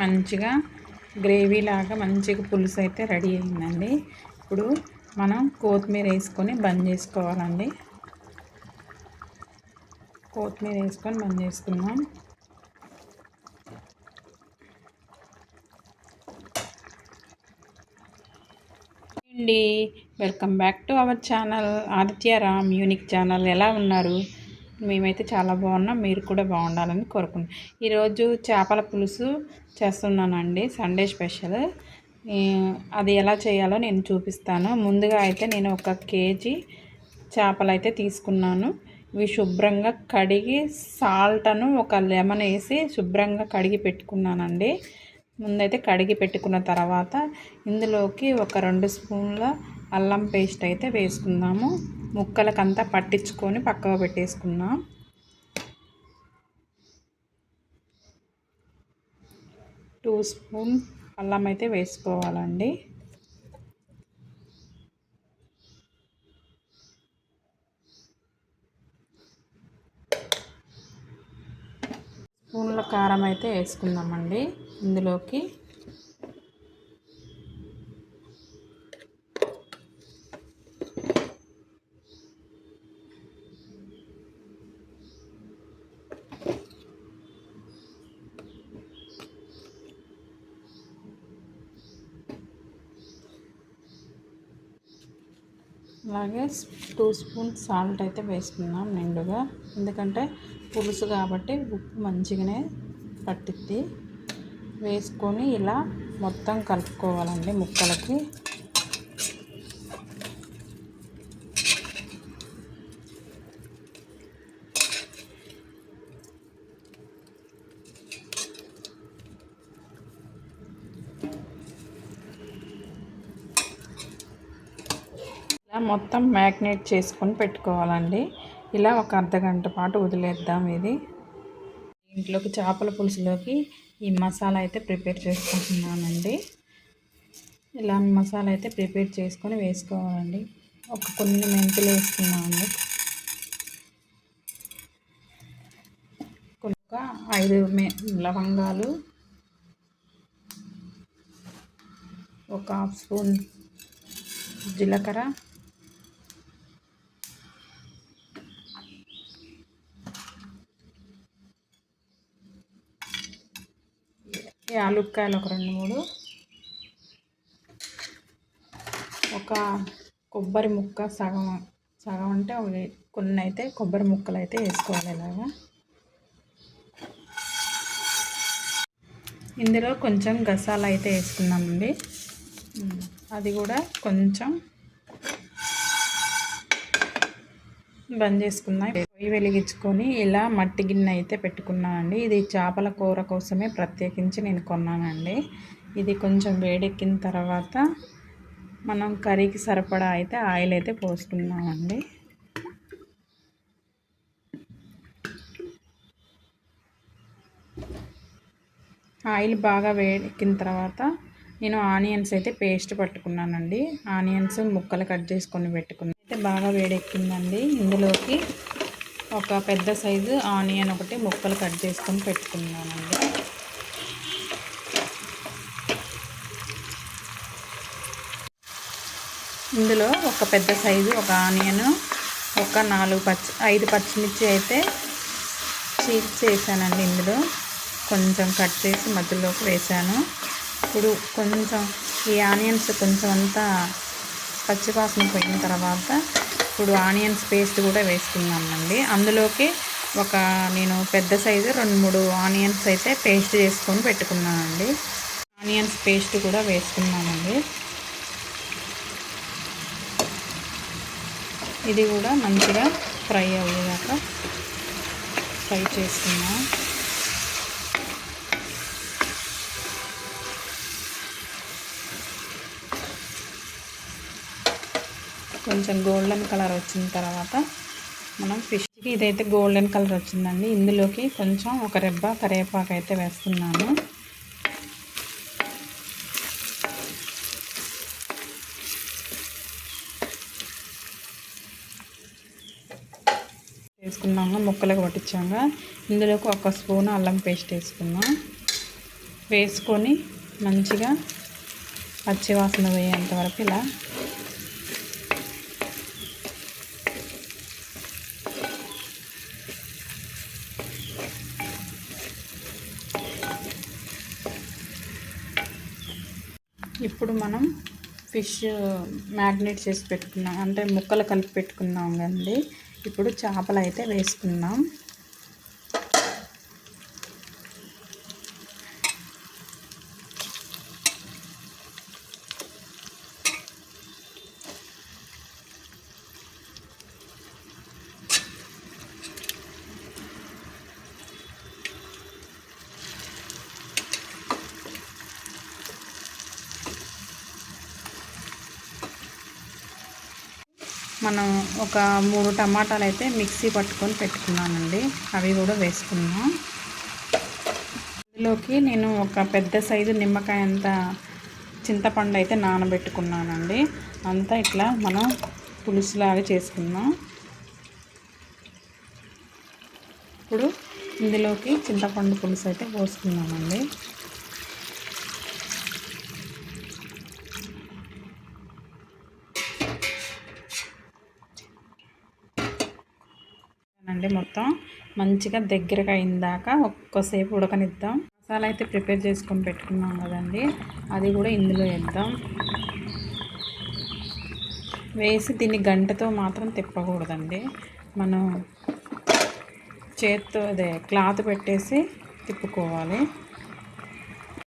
మంచిగా గ్రేవీ లాగా మంచిగా పులుసు అయితే రెడీ అయిందండి. ఇప్పుడు మనం కొత్తిమీర వేసుకొని బంద్ చేసుకోవాలండి. కొత్తిమీర వేసుకొని బంద్ చేసుకున్నాం అండి. Welcome back to our channel. Aditya Ram unique channel. ఎలా ఉన్నారు? మేమైతే చాలా బాగున్నాం. మీరు కూడా బాగుండాలని కోరుకుంటున్నాం. ఈరోజు చేపల పులుసు చేస్తున్నానండి. Sunday special. అది ఎలా చేయాలో నేను చూపిస్తాను. ముందుగా అయితే నేను ఒక కేజీ చేపలు అయితే తీసుకున్నాను. ఇవి శుభ్రంగా కడిగి సాల్ట్ను ఒక లెమన్ వేసి శుభ్రంగా కడిగి పెట్టుకున్నానండి. ముందైతే కడిగి పెట్టుకున్న తర్వాత ఇందులోకి ఒక రెండు స్పూన్ల అల్లం పేస్ట్ అయితే వేసుకుందాము. ముక్కలకంతా పట్టించుకొని పక్కకు పెట్టేసుకున్నా. టూ స్పూన్ అల్లం అయితే వేసుకోవాలండి. స్పూన్ల కారం అయితే వేసుకుందామండి ఇందులోకి. అలాగే టూ స్పూన్ సాల్ట్ అయితే వేసుకుందాం నిండుగా. ఎందుకంటే పులుసు కాబట్టి ఉప్పు మంచిగానే పట్టిద్ది. వేసుకొని ఇలా మొత్తం కలుపుకోవాలండి ముక్కలకి. మొత్తం మ్యాగ్నేట్ చేసుకొని పెట్టుకోవాలండి. ఇలా ఒక అర్ధగంట పాటు వదిలేద్దాం ఇది. ఇంట్లోకి చేపల పులుసులోకి ఈ మసాలా అయితే ప్రిపేర్ చేసుకుంటున్నానండి. ఇలా మసాలా అయితే ప్రిపేర్ చేసుకొని వేసుకోవాలండి. ఒక కొన్ని మెంతులు వేసుకున్నామండి ఒక ఐదు మే లవంగాలు ఒక హాఫ్ స్పూన్ జీలకర్ర ఆలుక్కాయలు ఒక రెండు మూడు. ఒక కొబ్బరి ముక్క సగం సగం అంటే కొన్ని అయితే కొబ్బరి ముక్కలు అయితే వేసుకోవాలి ఇలాగా. ఇందులో కొంచెం గసాలు అయితే వేసుకున్నామండి అది కూడా కొంచెం బంద్ చేసుకుందాం. పొయ్యి వెలిగించుకొని ఇలా మట్టి గిన్నె అయితే పెట్టుకున్నానండి ఇది చేపల కూర కోసమే ప్రత్యేకించి నేను కొన్నానండి. ఇది కొంచెం వేడెక్కిన తర్వాత మనం కర్రీకి సరిపడా అయితే ఆయిల్ అయితే పోసుకున్నామండి ఆయిల్ బాగా వేడెక్కిన తర్వాత నేను ఆనియన్స్ అయితే పేస్ట్ పట్టుకున్నానండి. ఆనియన్స్ ముక్కలు కట్ చేసుకొని పెట్టుకున్నాను అయితే బాగా వేడెక్కిందండి ఇందులోకి. ఒక పెద్ద సైజు ఆనియన్ ఒకటి ముక్కలు కట్ చేసుకొని పెట్టుకున్నానండి. ఇందులో ఒక పెద్ద సైజు ఒక ఆనియన్ ఒక నాలుగు పచ్చి ఐదు పచ్చిమిర్చి అయితే చీజ్ చేశానండి ఇందులో. కొంచెం కట్ చేసి మధ్యలోకి వేసాను ఇప్పుడు కొంచెం ఈ ఆనియన్స్ కొంచెం అంతా పచ్చివాసన పోయిన తర్వాత ఇప్పుడు ఆనియన్స్ పేస్ట్ కూడా వేసుకున్నామండి అందులోకి ఒక నేను పెద్ద సైజు రెండు మూడు ఆనియన్స్ అయితే పేస్ట్ చేసుకొని పెట్టుకున్నానండి. ఆనియన్స్ పేస్ట్ కూడా వేసుకున్నామండి ఇది కూడా మంచిగా ఫ్రై అయ్యేదాకా ఫ్రై చేసుకున్నాం కొంచెం గోల్డెన్ కలర్ వచ్చిన తర్వాత మనం ఫిష్కి ఇదైతే గోల్డెన్ కలర్ వచ్చిందండి. ఇందులోకి కొంచెం ఒక రెబ్బ కరివేపాకు అయితే వేస్తున్నాను. వేసుకున్నాము ముక్కలకు పట్టించాక ఇందులోకి ఒక స్పూన్ అల్లం పేస్ట్ వేసుకున్నాం. వేసుకొని మంచిగా పచ్చివాసన పోయేంత వరకు ఇలా ఇప్పుడు మనం ఫిష్ మ్యాగ్నేట్ చేసి పెట్టుకున్నాం. అంటే ముక్కలు కలిపి పెట్టుకున్నాం కండి ఇప్పుడు చేపలు అయితే వేసుకున్నాం మనం ఒక మూడు టమాటాలు అయితే మిక్సీ పట్టుకొని పెట్టుకున్నానండి. అవి కూడా వేసుకున్నాం. ఇందులోకి నేను ఒక పెద్ద సైజు నిమ్మకాయ అంత చింతపండు అయితే నానబెట్టుకున్నానండి. అంతా ఇట్లా మనం పులుసులాగా చేసుకున్నాం ఇప్పుడు ఇందులోకి చింతపండు పులుసు అయితే పోసుకున్నామండి. అండి మొత్తం. మంచిగా దగ్గరగా అయిందాక ఒక్కసేపు ఉడకనిద్దాం. మసాలా అయితే ప్రిపేర్ చేసుకొని పెట్టుకున్నాం కదండి. అది కూడా ఇందులో వేద్దాం. వేసి దీన్ని గంటతో మాత్రం తిప్పకూడదండి. మనం చేత్తో అదే క్లాత్ పెట్టేసి తిప్పుకోవాలి.